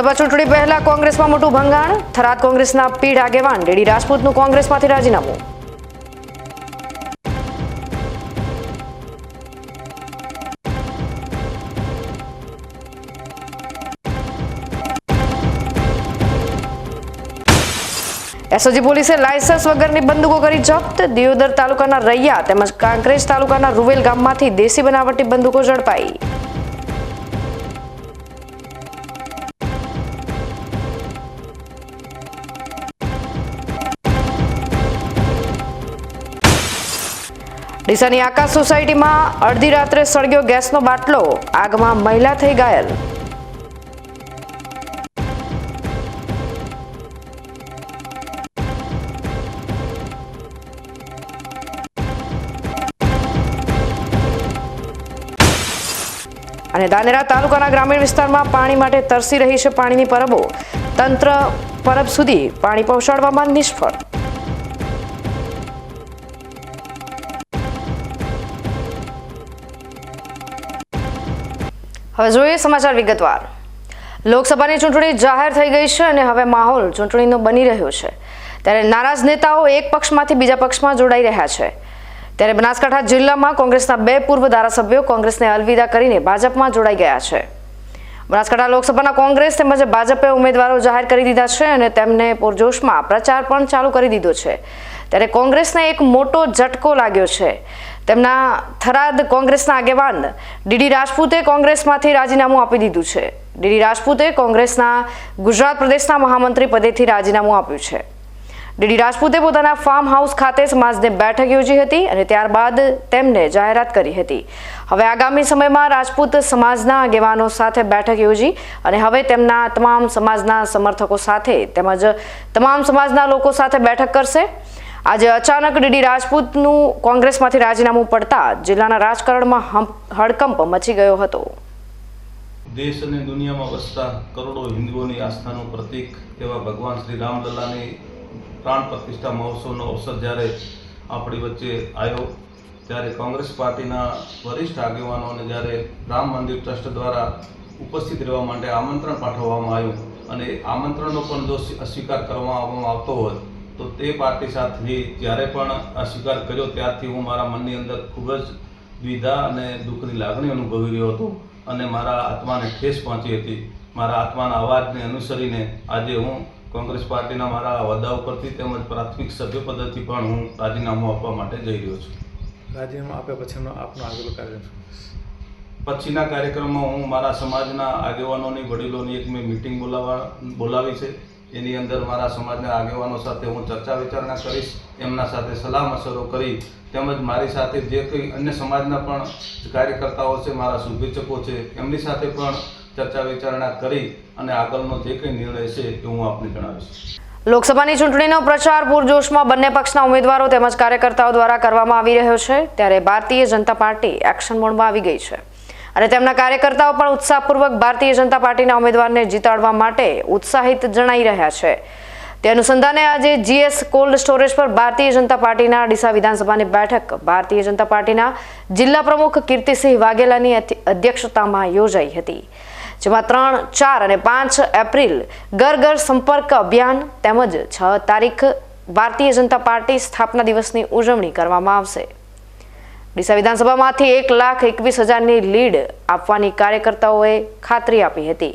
લોકસભા ચૂંટણી પહેલા કોંગ્રેસમાં મોટું ભંગાણ, થરાદ કોંગ્રેસના પીઢ આગેવાન, ડેડી રાજપૂતનું કોંગ્રેસમાંથી રાજીનામું. એસઓજી પોલીસે લાયસન્સ વગરની બંદૂકો કરી જપ્ત. દિયોદર તાલુકાના રૈયા તેમજ કાંકરેજ તાલુકાના રૂવેલ ગામમાંથી દેશી બનાવટી બંદૂકો ઝડપાઈ. ડીસાની આકાશ સોસાયટીમાં અડધી રાત્રે સળગ્યો ગેસનો બાટલો. આગમાં મહિલા થઈ ઘાયલ. અને દાનેરા તાલુકાના ગ્રામીણ વિસ્તારમાં પાણી માટે તરસી રહી છે પાણીની પરબો. તંત્ર પરબ સુધી પાણી પહોંચાડવામાં નિષ્ફળ. હવે જોઈએ સમાચાર વિગતવાર. લોકસભાની ચૂંટણી જાહેર થઈ ગઈ છે અને હવે માહોલ ચૂંટણીનો બની રહ્યો છે. ત્યારે નારાજ નેતાઓ એક પક્ષમાંથી બીજા પક્ષમાં જોડાઈ રહ્યા છે. ત્યારે બનાસકાંઠા જિલ્લામાં કોંગ્રેસના બે પૂર્વ ધારાસભ્યો કોંગ્રેસને અલવિદા કરીને ભાજપમાં જોડાઈ ગયા છે. બનાસકાંઠા લોકસભાના કોંગ્રેસ તેમજ ભાજપે ઉમેદવારો જાહેર કરી દીધા છે અને તેમને પૂરજોશમાં પ્રચાર પણ ચાલુ કરી દીધો છે. ત્યારે કોંગ્રેસને એક મોટો ઝટકો લાગ્યો છે. તેમના થરાદ કોંગ્રેસના આગેવાન ડીડી રાજપૂતે કોંગ્રેસમાંથી રાજીનામું આપી દીધું છે. ડીડી રાજપૂતે કોંગ્રેસના ગુજરાત પ્રદેશના મહામંત્રી પદેથી રાજીનામું આપ્યું છે. ડીડી રાજપૂતે પોતાના ફાર્મ હાઉસ ખાતે સમાજને બેઠક યોજી હતી અને ત્યારબાદ તેમને જાહેરાત કરી હતી. હવે આગામી સમયમાં રાજપૂત સમાજના આગેવાનો સાથે બેઠક યોજી અને હવે તેમના તમામ સમાજના સમર્થકો સાથે તેમજ તમામ સમાજના લોકો સાથે બેઠક કરશે. આજે અચાનક ડીડી રાજપૂતનું કોંગ્રેસમાંથી રાજીનામું પડતા જિલ્લાના રાજકારણમાં હડકંપ મચી ગયો હતો. દેશ અને દુનિયામાં વસતા કરોડો હિન્દુઓની આસ્થાનું પ્રતીક એવા ભગવાન શ્રી રામલલ્લાની પ્રાણ પ્રતિષ્ઠા મહોત્સવનો અવસર જ્યારે આપણી વચ્ચે આવ્યો, ત્યારે કોંગ્રેસ પાર્ટીના વરિષ્ઠ આગેવાનોને જ્યારે રામ મંદિર ટ્રસ્ટ દ્વારા ઉપસ્થિત રહેવા માટે આમંત્રણ પાઠવવામાં આવ્યું અને આમંત્રણનો પણ જો અસ્વીકાર કરવામાં આવતો હોય તો તે પાર્ટી સાથે જ્યારે પણ અસ્વીકાર કર્યો ત્યારથી હું મારા મનની અંદર ખૂબ જ દ્વિધા અને દુઃખની લાગણી અનુભવી રહ્યો હતો અને મારા આત્માને ઠેસ પહોંચી હતી. મારા આત્માના અવાજને અનુસરીને આજે હું કોંગ્રેસ પાર્ટીના મારા હોદ્દા ઉપરથી તેમજ પ્રાથમિક સભ્ય પદેથી પણ હું રાજીનામું આપવા માટે જઈ રહ્યો છું. રાજીનામું આપ્યા પછીનો આપનો આગળ કાર્યક્રમ પછીના કાર્યક્રમમાં હું મારા સમાજના આગેવાનોની વડીલોની એક મેં મિટિંગ બોલાવવા બોલાવી છે. એની અંદર મારા સમાજના આગેવાનો સાથે હું ચર્ચા વિચારણા કરીશ, એમના સાથે સલાહ મશરો કરી, તેમજ મારી સાથે જે કંઈ અન્ય સમાજના પણ કાર્યકર્તાઓ છે, મારા શુભેચ્છકો છે, એમની સાથે પણ ચર્ચા વિચારણા કરી અને આગળનો જે કંઈ નિર્ણય છે એ હું આપને જણાવીશ. લોકસભાની ચૂંટણીનો પ્રચાર પૂરજોશમાં બંને પક્ષના ઉમેદવારો તેમજ કાર્યકર્તાઓ દ્વારા કરવામાં આવી રહ્યો છે, ત્યારે ભારતીય જનતા પાર્ટી એક્શન મોડમાં આવી ગઈ છે. અને તેમના કાર્યકર્તાઓ પણ ઉત્સાહપૂર્વક ભારતીય જનતા પાર્ટીના ઉમેદવારને જીતાડવા માટે ઉત્સાહિત જણાઈ રહ્યા છે. તે અનુસંધાને આજે જીએસ કોલ્ડ સ્ટોરેજ પર ભારતીય જનતા પાર્ટીના ડીસા વિધાનસભાની બેઠક. ભારતીય જનતા પાર્ટીના જિલ્લા પ્રમુખ કીર્તિસિંહ વાઘેલાની અધ્યક્ષતામાં યોજાઈ હતી, જેમાં ત્રણ, ચાર અને પાંચ એપ્રિલ ઘર ઘર સંપર્ક અભિયાન તેમજ છ તારીખ ભારતીય જનતા પાર્ટી સ્થાપના દિવસની ઉજવણી કરવામાં આવશે. ડીસા વિધાનસભામાંથી એક લાખ એકવીસ હજારની લીડ આપવાની કાર્યકર્તાઓએ ખાતરી આપી હતી.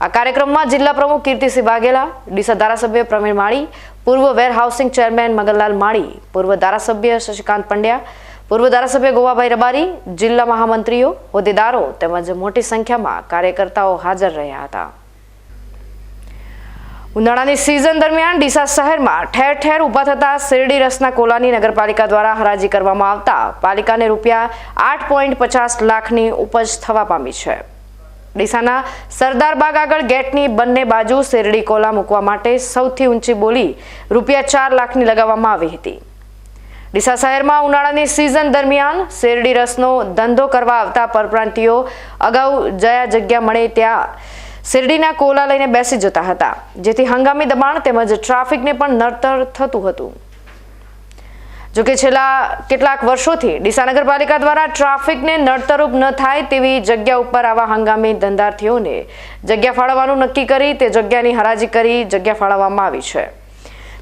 આ કાર્યક્રમમાં જિલ્લા પ્રમુખ કીર્તિસિંહ વાઘેલા, ડીસા ધારાસભ્ય પ્રવીણ માળી, પૂર્વ warehousing chairman Maganlal Mali, પૂર્વ ધારાસભ્ય શશિકાંત પંડ્યા, પૂર્વ ધારાસભ્ય ગોવાભાઈ રબારી, જિલ્લા મહામંત્રીઓ, હોદ્દેદારો તેમજ મોટી સંખ્યામાં કાર્યકર્તાઓ હાજર રહ્યા હતા. ઉનાળાની સિઝન દરમિયાન ડીસા શહેરમાં ઠેર ઠેર ઊભા થતા શેરડી રસના કોલાની નગરપાલિકા દ્વારા હરાજી કરવામાં આવતા પાલિકાને રૂપિયા આઠ પોઈન્ટ પચાસ લાખની ઉપજ થવા પામી છે. ડીસાના સરદાર બાગ આગળ ગેટની બંને બાજુ શેરડી કોલા મૂકવા માટે સૌથી ઊંચી બોલી રૂપિયા ચાર લાખની લગાવવામાં આવી હતી. ડીસા શહેરમાં ઉનાળાની સિઝન દરમિયાન શેરડી રસનો ધંધો કરવા આવતા પરપ્રાંતિયો અગાઉ જયા જગ્યા મળે ત્યાં શેરડીના કોલા લઈને બેસી જતા હતા, જેથી હંગામી દબાણ તેમજ ટ્રાફિકને પણ નડતર થતું હતું. જોકે છેલ્લા કેટલાક વર્ષોથી ડીસા નગરપાલિકા દ્વારા ટ્રાફિકને નડતરૂપ ન થાય તેવી જગ્યા ઉપર આવા હંગામી ધંધાર્થીઓને જગ્યા ફાળવવાનું નક્કી કરી તે જગ્યાની હરાજી કરી જગ્યા ફાળવવામાં આવી છે.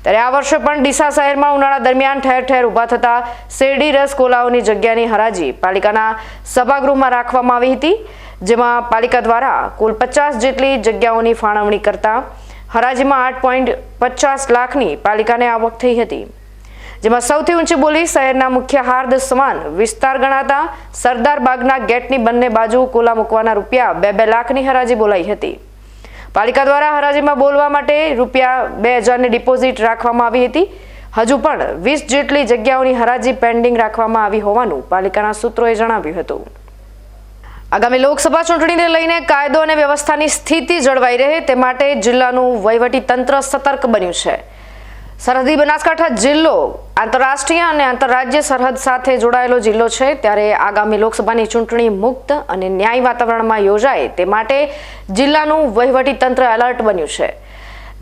ત્યારે આ વર્ષે પણ ડીસા શહેરમાં ઉનાળા દરમિયાન ઠેર ઠેર ઊભા થતા શેરડી રસ કોલાઓની જગ્યાની હરાજી પાલિકાના સભાગૃહમાં રાખવામાં આવી હતી. જેમાં પાલિકા દ્વારા કુલ પચાસ જેટલી જગ્યાઓની ફાળવણી કરતા હરાજીમાં આઠ પોઈન્ટ પચાસ લાખની પાલિકાને આવક થઈ હતી. જેમાં સૌથી ઊંચી બોલી શહેરના મુખ્ય હાર્દ સમાન વિસ્તાર ગણાતા સરદાર બાગના ગેટની બંને બાજુ કોલા મૂકવાના રૂપિયા બે બે લાખની હરાજી બોલાઈ હતી. પાલિકા દ્વારા હરાજીમાં બોલવા માટે રૂપિયા બે હજારની ડિપોઝિટ રાખવામાં આવી હતી. હજુ પણ વીસ જેટલી જગ્યાઓની હરાજી પેન્ડિંગ રાખવામાં આવી હોવાનું પાલિકાના સૂત્રોએ જણાવ્યું હતું. આગામી લોકસભા ચૂંટણીને લઈને કાયદો અને વ્યવસ્થાની સ્થિતિ જળવાઈ રહે તે માટે જિલ્લાનું વહીવટી તંત્ર સતર્ક બન્યું છે. સરહદી બનાસકાંઠા જિલ્લો, આંતરરાષ્ટ્રીય અને આંતરરાજ્ય સરહદ સાથે જોડાયેલો જિલ્લો છે, ત્યારે આગામી લોકસભાની ચૂંટણી મુક્ત અને ન્યાયી વાતાવરણમાં યોજાય તે માટે જિલ્લાનું વહીવટી તંત્ર એલર્ટ બન્યું છે.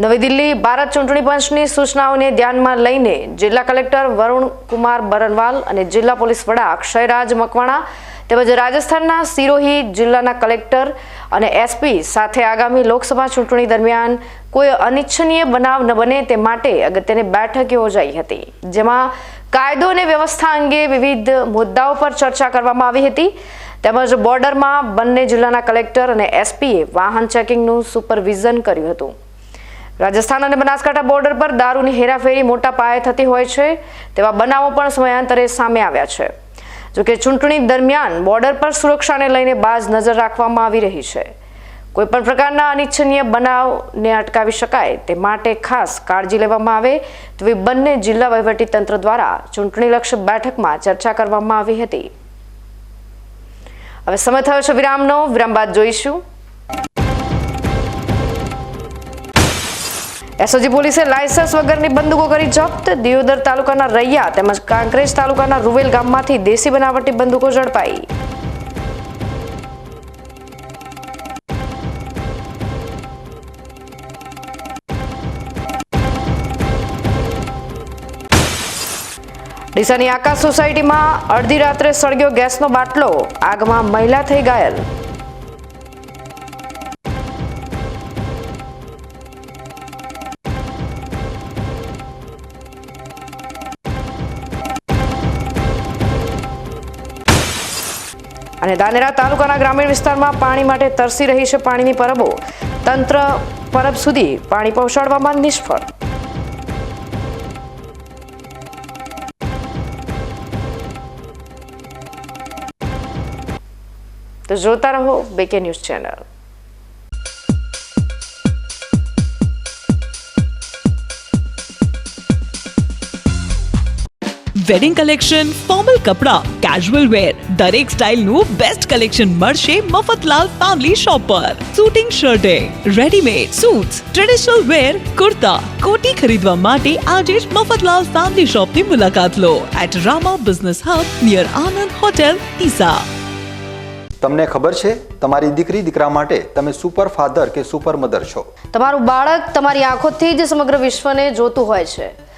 નવી દિલ્હી ભારત ચૂંટણી પંચની સૂચનાઓને ધ્યાનમાં લઈને જિલ્લા કલેક્ટર વરુણ કુમાર બરનવાલ અને જિલ્લા પોલીસ વડા અક્ષયરાજ મકવાણા તેમજ રાજસ્થાનના સિરોહી જિલ્લાના કલેક્ટર અને એસપી સાથે આગામી લોકસભા ચૂંટણી દરમિયાન કોઈ અનિચ્છનીય બનાવ ન બને તે માટે અગત્યની બેઠક યોજાઈ હતી, જેમાં કાયદો અને વ્યવસ્થા અંગે વિવિધ મુદ્દાઓ પર ચર્ચા કરવામાં આવી હતી. તેમજ બોર્ડરમાં બંને જિલ્લાના કલેક્ટર અને એસપીએ વાહન ચેકિંગનું સુપરવિઝન કર્યું હતું. રાજસ્થાન અને બનાસકાંઠા બોર્ડર પર દારૂની હેરાફેરી મોટા પાયે થતી હોય છે, તેવા બનાવો પણ સમયાંતરે સામે આવ્યા છે. જોકે ચૂંટણી દરમિયાન બોર્ડર પર સુરક્ષાને લઈને બાજ નજર રાખવામાં આવી રહી છે. કોઈ પણ પ્રકારના અનિચ્છનીય બનાવને અટકાવી શકાય તે માટે ખાસ કાળજી લેવામાં આવે તેવી બંને જિલ્લા વહીવટી તંત્ર દ્વારા ચૂંટણીલક્ષી બેઠકમાં ચર્ચા કરવામાં આવી હતી. હવે સમય થયો છે વિરામનો. વિરામ બાદ જોઈશું. એસઓજી પોલીસે લાયસન્સ વગરની બંદૂકો કરી જપ્ત. દિયોદર તાલુકાના રૈયા તેમજ કાંકરેજ તાલુકાના રૂવેલ ગામમાંથી દેશી બનાવટી બંદૂકો ઝડપાઈ. ડીસાની આકાશ સોસાયટીમાં અડધી રાત્રે સળગ્યો ગેસનો બાટલો. આગમાં મહિલા થઈ ઘાયલ. અને દાનેરા તાલુકાના ગ્રામીણ વિસ્તારમાં પાણી માટે તરસી રહી છે પાણીની પરબો. તંત્ર પરબ સુધી પાણી પહોંચાડવામાં નિષ્ફળ. તો જોતા રહો, B K news channel. Wedding collection formal કપડાં કેઝ્યુઅલ વેર દરેક સ્ટાઇલનું બેસ્ટ કલેક્શન મળશે મફતલાલ ફેમિલી શોપ પર suiting shirting readymade suits traditional wear kurta કોટી ખરીદવા માટે આજે જ મફતલાલ ફેમિલી શોપની મુલાકાત લો. At Rama business hub near Anand hotel ઈસા તમને ખબર છે તમારી દીકરી દીકરા માટે તમે સુપર ફાધર કે સુપર મધર છો? તમારું બાળક તમારી આંખોથી જ સમગ્ર વિશ્વને જોતું હોય છે.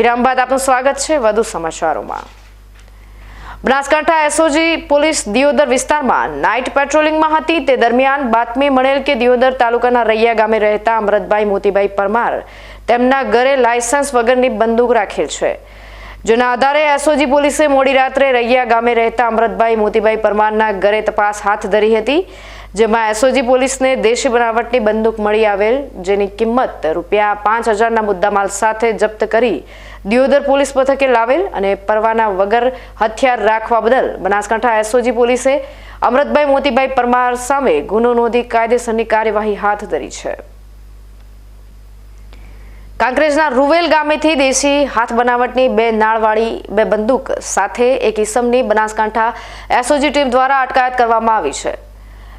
વિરામ બાદ આપનું સ્વાગત છે વધુ સમાચારોમાં. બનાસકાંઠા એસઓજી પોલીસ દિયોદર વિસ્તારમાં નાઇટ પેટ્રોલિંગમાં હતી. તે દરમિયાન બાતમી મળેલ કે દિયોદર તાલુકાના રૈયા ગામે રહેતા અમરતભાઈ મોતીભાઈ પરમાર તેમના ઘરે લાયસન્સ વગરની બંદૂક રાખેલ છે. જેના આધારે એસઓજી પોલીસે મોડી રાત્રે રૈયા ગામે રહેતા અમરતભાઈ મોતીભાઈ પરમારના ઘરે તપાસ હાથ ધરી હતી. જેમાં એસઓજી પોલીસને દેશી બનાવટની બંદૂક મળી આવેલ, જેની કિંમત રૂપિયા પાંચ હજારના મુદ્દામાલ સાથે જપ્ત કરી દિયોદર પોલીસ મથકે લાવેલ અને પરવાના વગર હથિયાર રાખવા બદલ બનાસકાંઠા એસઓજી પોલીસે અમૃતભાઈ મોતીભાઈ પરમાર સામે ગુનો નોંધી કાયદેસરની કાર્યવાહી હાથ ધરી છે. કાંકરેજના રૂવેલ ગામેથી દેશી હાથ બનાવટની બે નાળવાળી, બે બંદૂક સાથે એક ઇસમની બનાસકાંઠા એસઓજી ટીમ દ્વારા અટકાયત કરવામાં આવી છે.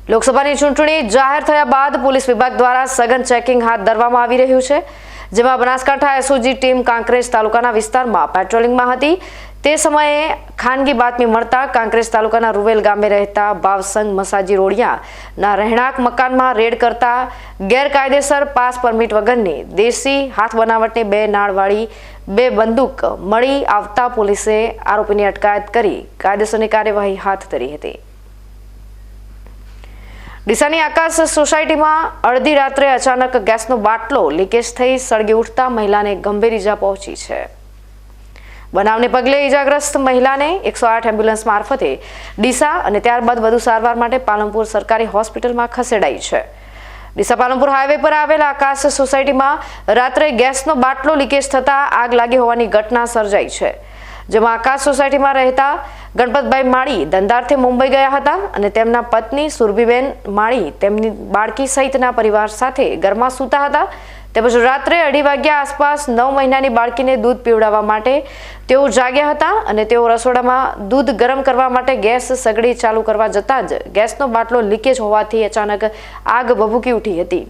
લોકસભાની ચૂંટણી જાહેર થયા બાદ પોલીસ વિભાગ દ્વારા સઘન ચેકિંગ હાથ ધરવામાં આવી રહ્યું છે, જેમાં બનાસકાંઠા એસઓજી ટીમ કાંકરેજ તાલુકાના વિસ્તારમાં પેટ્રોલિંગમાં હતી. તે સમયે ખાનગી બાતમી મળતા કાંકરેજ તાલુકાના રૂવેલ ગામે રહેતા ભાવસંગ મસાજી રોડિયાના રહેણાંક મકાનમાં રેડ કરતા ગેરકાયદેસર પાસ પરમિટ વગરની દેશી હાથ બનાવટની બે નાળવાળી, બે બંદૂક મળી આવતા પોલીસે આરોપીની અટકાયત કરી કાયદેસરની કાર્યવાહી હાથ ધરી હતી. ડીસાની આકાશ સોસાયટીમાં અડધી રાત્રે અચાનક ગેસનો બાટલો લીકેજ થઈ સળગી ઉઠતા મહિલાને ગંભીર ઈજા પહોંચી છે. બનાવને પગલે ઈજાગ્રસ્ત મહિલાને એકસો આઠ એમ્બ્યુલન્સ મારફતે ડીસા અને ત્યારબાદ વધુ સારવાર માટે પાલનપુર સરકારી હોસ્પિટલમાં ખસેડાઈ છે. ડીસા પાલનપુર હાઈવે પર આવેલા આકાશ સોસાયટીમાં રાત્રે ગેસનો બાટલો લીકેજ થતાં આગ લાગી હોવાની ઘટના સર્જાઈ છે. જેમાં આકાશ સોસાયટીમાં રહેતા ગણપતભાઈ માળી ધંધાર્થે મુંબઈ ગયા હતા અને તેમના પત્ની સુરભીબેન માળી તેમની બાળકી સહિતના પરિવાર સાથે ઘરમાં સૂતા હતા. તેમજ રાત્રે અઢી વાગ્યા આસપાસ નવ મહિનાની બાળકીને દૂધ પીવડાવવા માટે તેઓ જાગ્યા હતા અને તેઓ રસોડામાં દૂધ ગરમ કરવા માટે ગેસ સગડી ચાલુ કરવા જતાં જ ગેસનો બાટલો લીકેજ હોવાથી અચાનક આગ ભભૂકી ઉઠી હતી.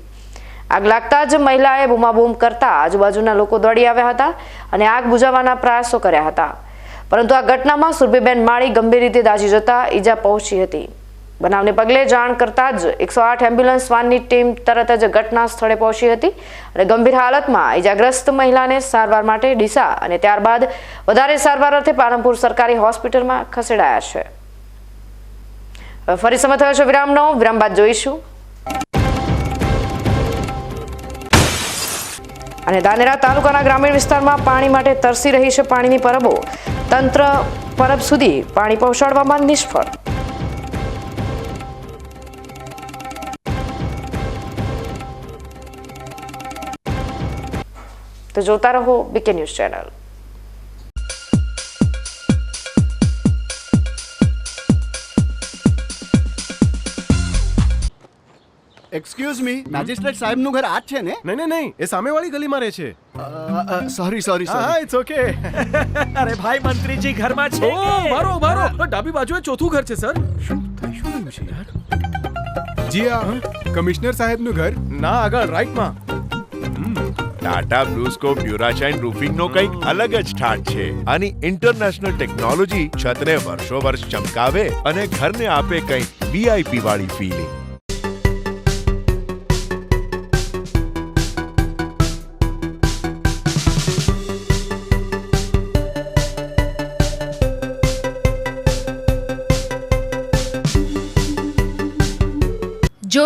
આગ લાગતા જ મહિલાએ બૂમાબૂમ કરતા આજુબાજુના લોકો દોડી આવ્યા હતા અને આગ બુઝાવવાના પ્રયાસો કર્યા હતા. પરંતુ આ ઘટનામાં સુરભીબેન માળી ગંભીર રીતે દાઝી જતા ઈજા પહોંચી હતી. બનાવને પગલે જાણ કરતા જ એકસો આઠ એમ્બ્યુલન્સ વાનની ટીમ તરત જ ઘટના સ્થળે પહોંચી હતી અને ગંભીર હાલતમાં ઈજાગ્રસ્ત મહિલાને સારવાર માટે ડીસા અને ત્યારબાદ વધારે સારવાર અર્થે પાલનપુર સરકારી હોસ્પિટલમાં ખસેડાયા છે. ફરી સમય થયો છે વિરામનો. વિરામ બાદ જોઈશું. અને દાનેરા તાલુકાના ગ્રામીણ વિસ્તારમાં પાણી માટે તરસી રહી છે પાણીની પરબો. તંત્ર પરબ સુધી પાણી પહોંચાડવામાં નિષ્ફળ. તો જોતા રહો B K news channel excuse me magistrate સાહેબનું ઘર આ જ છે ને? નહીં નહીં નહીં એ સામેવાળી ગલીમાં રહે છે. સોરી સોરી હા સોરી ઇટ્સ ઓકે અરે ભાઈ મંત્રીજી ઘરમાં છે ઓ મારો મારો. ડાબી બાજુએ ચોથું ઘર છે સર. શું થઈ શું થયું છે યાર? જી આ કમિશનર સાહેબનું ઘર? ના આગળ રાઈટમાં. ટાટા બ્લુસ્કોપ પ્યુરાશાઇન રૂફિંગનો કંઈક અલગ જ ઠાટ છે. આની ઇન્ટરનેશનલ ટેકનોલોજી છતને વર્ષો વર્ષ ચમકાવે અને ઘરને આપે કંઈક વીઆઈપી વાળી ફીલિંગ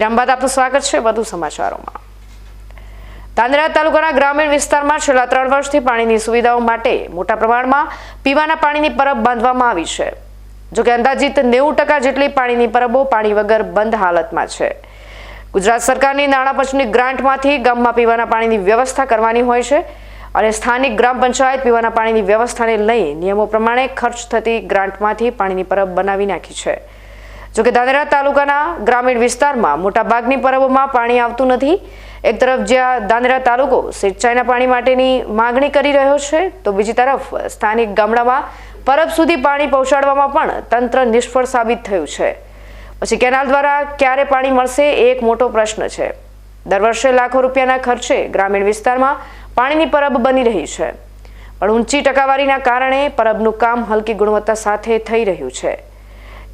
વિરામ બાદ આપનું સ્વાગત છે વધુ સમાચારોમાં. ધાંધ્રા તાલુકાના ગ્રામીણ વિસ્તારમાં છેલ્લા ત્રણ વર્ષથી પાણીની સુવિધાઓ માટે મોટા પ્રમાણમાં પીવાના પાણીની પરબ બાંધવામાં આવી છે. જોકે અંદાજિત નેવું ટકા જેટલી પાણીની પરબો પાણી વગર બંધ હાલતમાં છે. ગુજરાત સરકારની નાણાં પંચની ગ્રાન્ટમાંથી ગામમાં પીવાના પાણીની વ્યવસ્થા કરવાની હોય છે અને સ્થાનિક ગ્રામ પંચાયત પીવાના પાણીની વ્યવસ્થાને લઈ નિયમો પ્રમાણે ખર્ચ થતી ગ્રાન્ટમાંથી પાણીની પરબ બનાવી નાખી છે. જોકે દાદરા તાલુકાના ગ્રામીણ વિસ્તારમાં મોટાભાગની પરબોમાં પાણી આવતું નથી. એક તરફ જ્યાં દાંદરા તાલુકો સિંચાઈના પાણી માટેની માગણી કરી રહ્યો છે, તો બીજી તરફ સ્થાનિક ગામડામાં પરબ સુધી પાણી પહોંચાડવામાં પણ તંત્ર નિષ્ફળ સાબિત થયું છે. પછી કેનાલ દ્વારા ક્યારે પાણી મળશે એ એક મોટો પ્રશ્ન છે. દર વર્ષે લાખો રૂપિયાના ખર્ચે ગ્રામીણ વિસ્તારમાં પાણીની પરબ બની રહી છે. પણ ઊંચી ટકાવારીના કારણે પરબનું કામ હલકી ગુણવત્તા સાથે થઈ રહ્યું છે.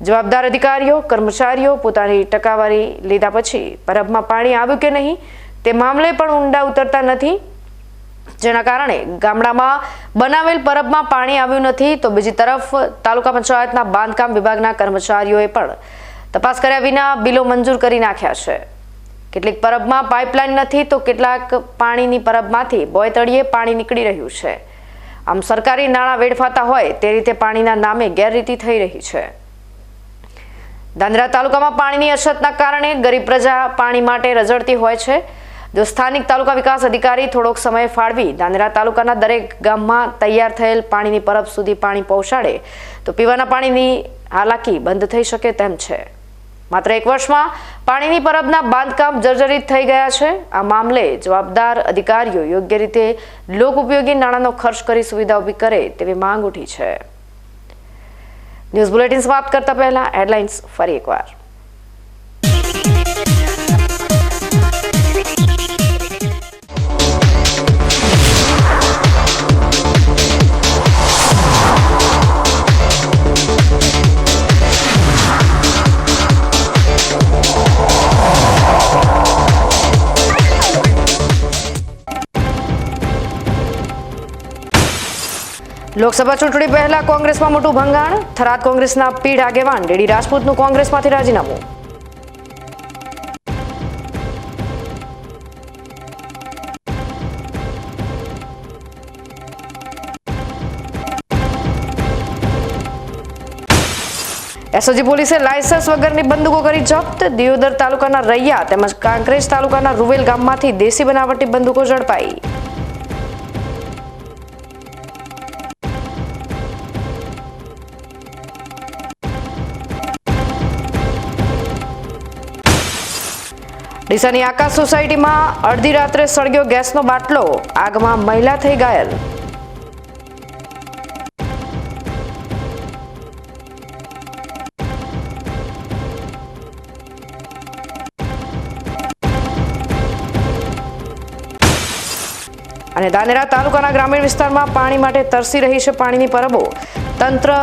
જવાબદાર અધિકારીઓ, કર્મચારીઓ પોતાની ટકાવારી લીધા પછી પરબમાં પાણી આવ્યું કે નહીં તે મામલે પણ ઊંડા ઉતરતા નથી. જેના કારણે ગામડામાં બનાવેલ પરબમાં પાણી આવ્યું નથી તો બીજી તરફ તાલુકા પંચાયતના બાંધકામ વિભાગના કર્મચારીઓએ પણ તપાસ કર્યા વિના બિલો મંજૂર કરી નાખ્યા છે. કેટલીક પરબમાં પાઇપલાઇન નથી તો કેટલાક પાણીની પરબમાંથી બોયતળીએ પાણી નીકળી રહ્યું છે. આમ સરકારી નાણાં વેડફાતા હોય તે રીતે પાણીના નામે ગેરરીતિ થઈ રહી છે. દાંદરા તાલુકામાં પાણીની અછતના કારણે ગરીબ પ્રજા પાણી માટે રઝળતી હોય છે. જો સ્થાનિક તાલુકા વિકાસ અધિકારી થોડોક સમય ફાળવી દાંદરા તાલુકાના દરેક ગામમાં તૈયાર થયેલ પાણીની પરબ સુધી પાણી પહોંચાડે, તો પીવાના પાણીની હાલાકી બંધ થઈ શકે તેમ છે. માત્ર એક વર્ષમાં પાણીની પરબના બાંધકામ જર્જરિત થઈ ગયા છે. આ મામલે જવાબદાર અધિકારીઓ યોગ્ય રીતે લોક ઉપયોગી નાણાંનો ખર્ચ કરી સુવિધા ઊભી કરે તેવી માંગ ઉઠી છે. ન્યૂઝ બુલેટિન સમાપ્ત કરતા પહેલા હેડલાઇન્સ ફરી એકવાર. લોકસભા ચૂંટણી પહેલા કોંગ્રેસમાં મોટું ભંગાણ, થરાદ કોંગ્રેસના પીઢ આગેવાન, ડીડી રાજપૂતનું કોંગ્રેસમાંથી રાજીનામું. એસઓજી પોલીસે લાયસન્સ વગરની બંદૂકો કરી જપ્ત. દિયોદર તાલુકાના રૈયા તેમજ કાંકરેજ તાલુકાના રૂવેલ ગામમાંથી દેશી બનાવટી બંદૂકો ઝડપાઈ. ડીસાની આકાશ સોસાયટીમાં અડધી રાત્રે સળગ્યો ગેસનો બાટલો. આગમાં મહિલા થઈ ઘાયલ. અને દાનેરા તાલુકાના ગ્રામીણ વિસ્તારમાં પાણી માટે તરસી રહી છે પાણીની પરબો. તંત્ર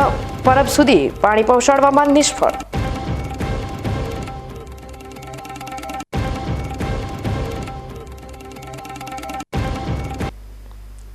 પરબ સુધી પાણી પહોંચાડવામાં નિષ્ફળ.